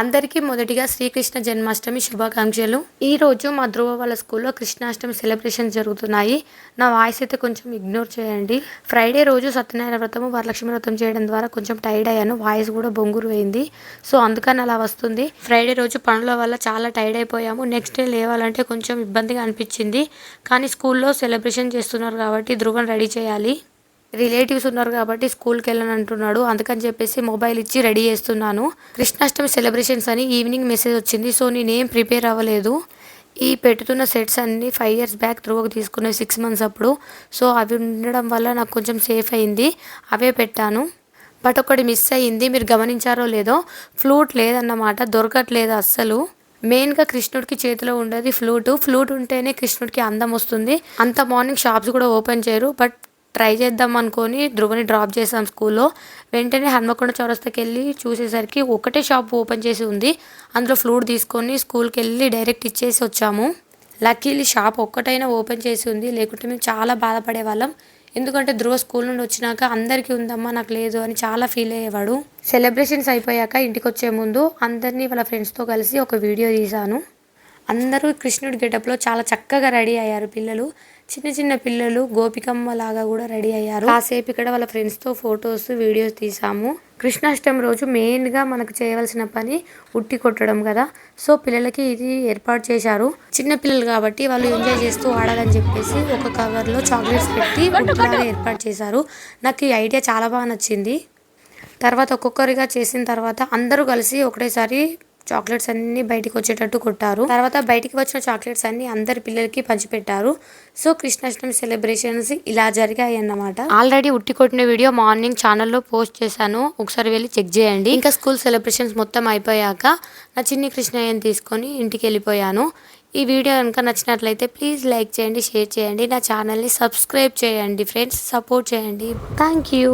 అందరికీ మొదటిగా శ్రీకృష్ణ జన్మాష్టమి శుభాకాంక్షలు. ఈ రోజు మా ధ్రువ వాళ్ళ స్కూల్లో కృష్ణాష్టమి సెలబ్రేషన్స్ జరుగుతున్నాయి. నా వాయిస్ అయితే కొంచెం ఇగ్నోర్ చేయండి. ఫ్రైడే రోజు సత్యనారాయణ వ్రతము వరలక్ష్మి వ్రతం చేయడం ద్వారా కొంచెం టైర్డ్ అయ్యాను. వాయిస్ కూడా బొంగురు అయింది సో అందుకని అలా వస్తుంది. ఫ్రైడే రోజు పనుల వల్ల చాలా టైర్డ్ అయిపోయాము. నెక్స్ట్ డే లేవాలంటే కొంచెం ఇబ్బందిగా అనిపించింది. కానీ స్కూల్లో సెలబ్రేషన్ చేస్తున్నారు కాబట్టి ధ్రువని రెడీ చేయాలి. రిలేటివ్స్ ఉన్నారు కాబట్టి స్కూల్కి వెళ్ళని అంటున్నాడు. అందుకని చెప్పేసి మొబైల్ ఇచ్చి రెడీ చేస్తున్నాను. కృష్ణాష్టమి సెలబ్రేషన్స్ అని ఈవినింగ్ మెసేజ్ వచ్చింది. సో నేనేం ప్రిపేర్ అవ్వలేదు. ఈ పెట్టుతున్న సెట్స్ అన్నీ ఫైవ్ ఇయర్స్ బ్యాక్ త్రూకి తీసుకునే సిక్స్ మంత్స్ అప్పుడు. సో అవి ఉండడం వల్ల నాకు కొంచెం సేఫ్ అయింది. అవే పెట్టాను. బట్ ఒకటి మిస్ అయ్యింది. మీరు గమనించారో లేదో ఫ్లూట్ లేదన్నమాట. దొరకట్లేదు అస్సలు. మెయిన్గా కృష్ణుడికి చేతిలో ఉండేది ఫ్లూటు ఫ్లూట్ ఉంటేనే కృష్ణుడికి అందం వస్తుంది. అంత మార్నింగ్ షాప్స్ కూడా ఓపెన్ చేయరు. బట్ ట్రై చేద్దాం అనుకొని ధ్రువని డ్రాప్ చేసాం స్కూల్లో. వెంటనే హన్మకొండ చౌరస్తాకి వెళ్ళి చూసేసరికి ఒకటే షాప్ ఓపెన్ చేసి ఉంది. అందులో ఫ్లూట్ తీసుకొని స్కూల్కి వెళ్ళి డైరెక్ట్ ఇచ్చేసి వచ్చాము. లక్కీలీ షాప్ ఒక్కటైనా ఓపెన్ చేసి ఉంది. లేకుంటే మేము చాలా బాధపడే వాళ్ళం. ఎందుకంటే ధ్రువ స్కూల్ నుండి వచ్చినాక అందరికీ ఉందమ్మా నాకు లేదు అని చాలా ఫీల్ అయ్యేవాడు. సెలబ్రేషన్స్ అయిపోయాక ఇంటికి వచ్చే ముందు అందరినీ వాళ్ళ ఫ్రెండ్స్తో కలిసి ఒక వీడియో తీశాను. అందరూ కృష్ణుడి గెటప్లో చాలా చక్కగా రెడీ అయ్యారు పిల్లలు. చిన్న చిన్న పిల్లలు గోపికమ్మ లాగా కూడా రెడీ అయ్యారు. కాసేపు ఇక్కడ వాళ్ళ ఫ్రెండ్స్తో ఫొటోస్ వీడియోస్ తీసాము కృష్ణాష్టమి రోజు మెయిన్గా మనకు చేయవలసిన పని ఉట్టి కొట్టడం కదా. సో పిల్లలకి ఇది ఏర్పాటు చేశారు. చిన్న పిల్లలు కాబట్టి వాళ్ళు ఎంజాయ్ చేస్తూ ఆడాలని చెప్పేసి ఒక కవర్లో చాక్లెట్స్ పెట్టి ఉట్టిలాగా ఏర్పాటు చేశారు. నాకు ఈ ఐడియా చాలా బాగా నచ్చింది. తర్వాత ఒక్కొక్కరిగా చేసిన తర్వాత అందరూ కలిసి ఒకటేసారి చాక్లెట్స్ అన్ని బయటికి వచ్చేటట్టు కొట్టారు. తర్వాత బయటికి వచ్చిన చాక్లెట్స్ అన్ని అందరి పిల్లలకి పంచిపెట్టారు. సో కృష్ణాష్టమి సెలబ్రేషన్స్ ఇలా జరిగాయి అన్నమాట ఆల్రెడీ ఉట్టి కొట్టిన వీడియో మార్నింగ్ ఛానల్లో పోస్ట్ చేశాను. ఒకసారి వెళ్ళి చెక్ చేయండి. ఇంకా స్కూల్ సెలబ్రేషన్స్ మొత్తం అయిపోయాక నా చిన్ని కృష్ణయ్యని తీసుకొని ఇంటికి వెళ్ళిపోయాను. ఈ వీడియో కనుక నచ్చినట్లయితే ప్లీజ్ లైక్ చేయండి షేర్ చేయండి. నా ఛానల్ని సబ్స్క్రైబ్ చేయండి ఫ్రెండ్స్. సపోర్ట్ చేయండి. Thank you.